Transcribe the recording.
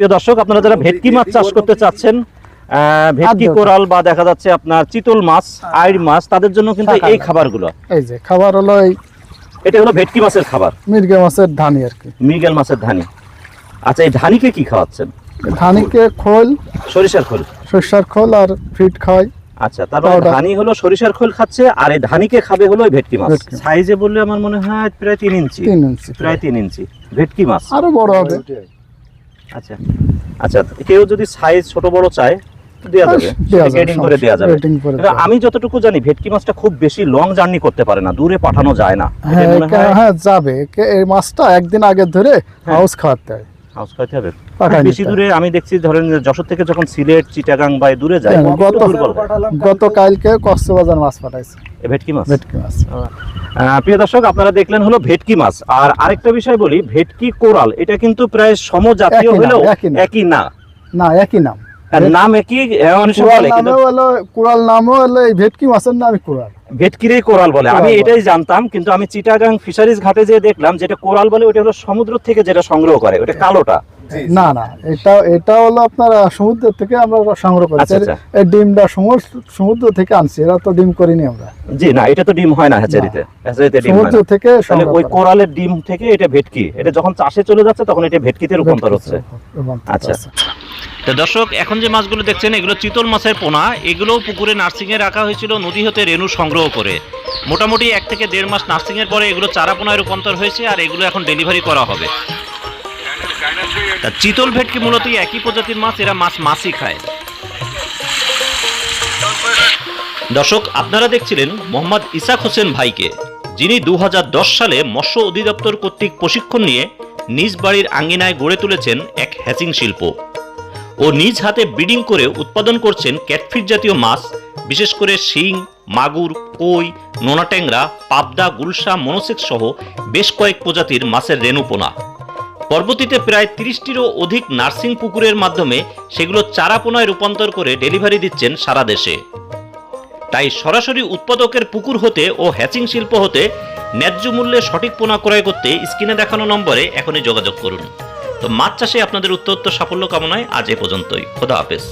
প্রিয় দর্শক আপনারা যারা ভেটকি মাছ চাষ করতে চাচ্ছেন ভেটকি কোরাল বা দেখা যাচ্ছে আপনার চিতল মাছ আইড় মাছ তাদের জন্য কিন্তু এই। খাবারগুলো। এই যে খাবার হলো এই এটা হলো ভেটকি মাছের খাবার। মির্গে মাছের ধানি আর কি। মৃগেল মাছের ধানি। আচ্ছা এই ধানিকে কি খাওয়াচ্ছেন? ধানিকে খোল সরিষার খোল। সরিষার খোল আর ফিট খাওয়াই। আচ্ছা তারপরে Powder. ধানি হলো সরিষার খোল খাচ্ছে আর এই ধানিকে খাবে হলো ওই ভেটকি মাছ। সাইজে বললে আমার মনে হয় প্রায় তিন ইঞ্চি। তিন ইঞ্চি। প্রায় তিন ইঞ্চি। ভেটকি মাছ। আরও বড় হবে। আচ্ছা। আচ্ছা কেউ যদি সাইজ ছোট বড় চায় আমি যতটুকু জানি ভেটকি মাছটা খুব বেশি লং জার্নি করতে পারে না দূরে পাঠানো যায় না। হ্যাঁ হয়? হ্যাঁ যাবে। এই মাছটা একদিন আগে ধরে হ্যাঁ। হাউস খাওয়াতে হয়। হাউস খাইতে হবে। বেশি দূরে আমি দেখছি ধরেন যশোর থেকে যখন সিলেট চিটাগাং বা দূরে যায় হ্যাঁ, গত- দুর্বল। গত কালকে কক্সবাজার মাছ পাঠাইছে। ভেটকি মাছ? ভেটকি মাছ। আহ, প্রিয় দর্শক আপনারা দেখলেন হলো ভেটকি মাছ। আর আরেকটা বিষয় বলি ভেটকি কোরাল এটা কিন্তু প্রায় সমজাতীয় একই নাম, হলেও একই না। না একই নাম। নাম একই আহ, অনেক সময় কুড়াল বলে কিন্তু নামেও হলো কুড়াল নামও হলো এই ভেটকি মাছের নামই কুড়াল। ভেটকিরেই কোরাল বলে। আমি এটাই জানতাম কিন্তু আমি চিটাগাং ফিশারিজ ঘাটে যেয়ে দেখলাম যেটা কোরাল বলে ওটা হলো সমুদ্র থেকে যেটা সংগ্রহ করে ওটা কালোটা। না না এটা এটা হলো আপনার সমুদ্র থেকে আমরা সংগ্রহ করি। আচ্ছা, আচ্ছা। এই ডিমটা সমুদ্র থেকে আনছি এরা তো ডিম করিনি আমরা। জি না এটা তো ডিম হয় না হ্যাচারিতে হ্যাচারিতে ডিম সমুদ্র থেকে ওই। কোরালের ডিম থেকে এটা ভেটকি। এটা যখন চাষে চলে যাচ্ছে তখন এটা ভেটকিতে রূপান্তর হচ্ছে। আচ্ছা। তো দর্শক, এখন যে মাছগুলো দেখছেন, এগুলো চিতল মাছের পোনা। এগুলো পুকুরে নার্সিংয়ে রাখা হয়েছিল নদী হতে রেণু সংগ্রহ করে। মোটামুটি এক থেকে দেড় মাস নার্সিংয়ের পরে এগুলো চারা পোনায় রূপান্তর হয়েছে আর এগুলো এখন ডেলিভারি করা হবে। তা চিতল ভেটকি মূলত একই প্রজাতির মাছ, এরা মাছ মাছই খায়। দর্শক, আপনারা দেখছিলেন মোহাম্মদ ইসাক হোসেন ভাইকে, যিনি দু হাজার দশ সালে মৎস্য অধিদপ্তর কর্তৃক প্রশিক্ষণ নিয়ে নিজ বাড়ির আঙ্গিনায় গড়ে তুলেছেন এক হ্যাচিং শিল্প। ও নিজ হাতে ব্রিডিং করে উৎপাদন করছেন ক্যাটফিট জাতীয় মাছ, বিশেষ করে শিং, মাগুর, কই, নোনা ট্যাংরা, পাবদা, গুলশা মনোসেক সহ বেশ কয়েক প্রজাতির মাছের রেণুপোনা। পরবর্তীতে প্রায় তিরিশটিরও অধিক নার্সিং পুকুরের মাধ্যমে সেগুলো চারাপোনায় রূপান্তর করে ডেলিভারি দিচ্ছেন সারা দেশে। তাই সরাসরি উৎপাদকের পুকুর হতে ও হ্যাচিং শিল্প হতে ন্যায্য মূল্যে সঠিক পোনা ক্রয় করতে স্ক্রিনে দেখানো নম্বরে এখনই যোগাযোগ করুন। তো মাছ চাষে আপনাদের উত্তরোত্তর সাফল্য কামনায় আজ এ পর্যন্তই। খোদা হাফেজ।